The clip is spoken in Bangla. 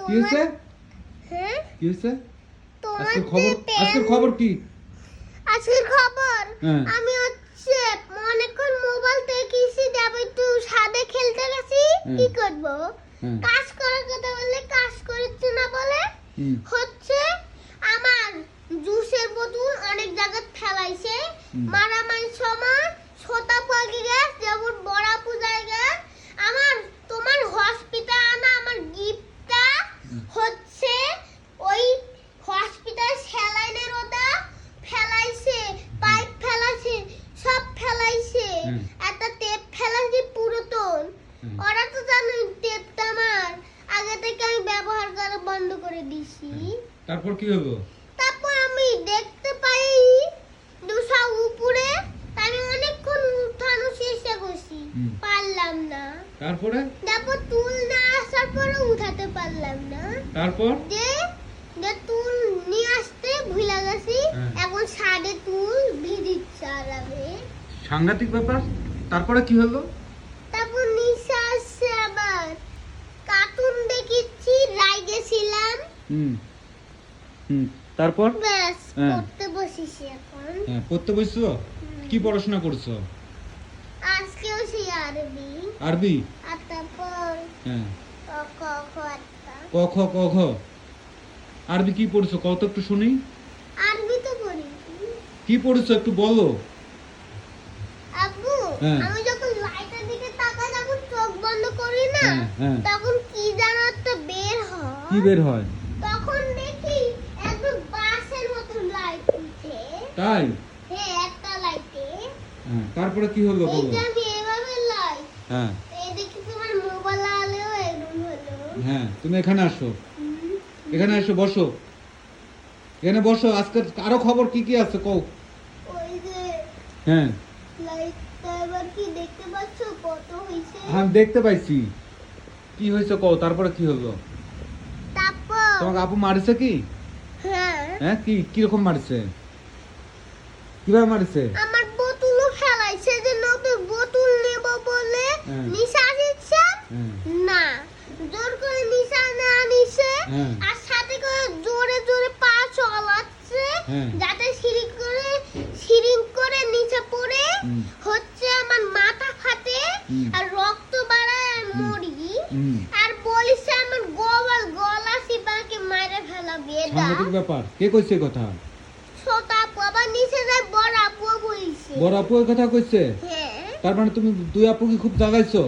কি হয়েছে? হ্যাঁ? কি হয়েছে? আজকের খবর আজকের খবর কি? আজকের খবর? হ্যাঁ। আমি হচ্ছে অনেকক্ষণ মোবাইল দেখেছি যাব একটু সাদে খেলতে গেছি কি করব? হ্যাঁ। কাজ করার কথা বললে কাজ করছে না বলে? হচ্ছে আমার জুসের বোতল অনেক জায়গায় ফেলাইছে মারামারি সময় ছোটা পাখি গাছ যেমন বড়া পূজায় গাছ আমার তোমার হসপিটাল আনা আমার গিফটটা হুম। হচ্ছে ওই হসপিটাল স্যালাইনের ওটা ফেলাইছে পাইপ ফেলাইছে সব একটা টেপ ফেলাইছে পুরাতন ওরা তো জানো টেপটা আমার। আগে থেকে আমি ব্যবহার করা বন্ধ করে দিছি। তারপর কি হলো? তারপর আমি দেখতে পাই দুসা উপরে আমি অনেকক্ষণ উঠানোর চেষ্টা করছি। পারলাম না। তারপরে? তারপর তুল না আসার পরে উঠাতে পারলাম না। তারপর? যে যে তুল নিয়ে আসতে ভুলে গেছি। হ্যাঁ। এখন সাড়ে তুল সাংঘাতিক ব্যাপার। তারপরে কি হলো? তারপর নিশা আসছে আবার। কার্টুন দেখেছি রাইগেছিলাম হুম হুম তারপর? ব্যাস হ্যাঁ। পড়তে বসেছি এখন। হ্যাঁ পড়তে বসছো? কি পড়াশোনা করছ? আজকেও সেই আরবি। আরবি? আর তারপর হ্যাঁ। ক ক খ ক খ ক আরবি কি পড়ছো? কত একটু শুনি। আরবি তো পড়ি কি পড়েছো একটু বলো। আমি যখন লাইটের দিকে তাকাই যখন চোখ বন্ধ করি না। হ্যাঁ, হ্যাঁ। তখন কি যেন একটা বের হয়। কি বের হয়? তখন দেখি একদম বাসের মতো লাইট উঠে তাই? হ্যাঁ একটা লাইটে হ্যাঁ তারপরে কি হলো বলো? আমি এভাবে লাইট হ্যাঁ। এই দেখি তোমার মোবাইল আলেও এরকম হলো। হ্যাঁ তুমি এখানে আসো। এখানে এসো বসো। এখানে বসো আজকে আরও খবর কি কি আছে কও? ওই যে হ্যাঁ দেখতে পাইছি। কি হয়েছে কও? তারপরে কি হলো? তোমাকে আপু মারিছে কি? হ্যাঁ। হ্যাঁ কি কীরকম মারিছে? কীভাবে মারিছে? আমার বোতলও ফেলাইছে যে নতুন বোতল নেব বলে। হ্যাঁ। নিশা দিচ্ছে? হ্যাঁ। না। জোর করে নিশা না নিছে। আর সাথে করে জোরে জোরে পা চলাচ্ছে। যাতে হচ্ছে আমার মাথা ফাটে আর রক্ত বাড়ায় আর মরি। আর বলিস আমার গোবল গলা সিপাকে মারে ফেলাবে এটা ব্যাপার। কে কইছে কথা? ছোট বাবা নিচে যায় বড় আপু কইছে বড় আপু কথা কইছে? হ্যাঁ। তার মানে তুমি দুই আপুকে খুব জাগাইছো?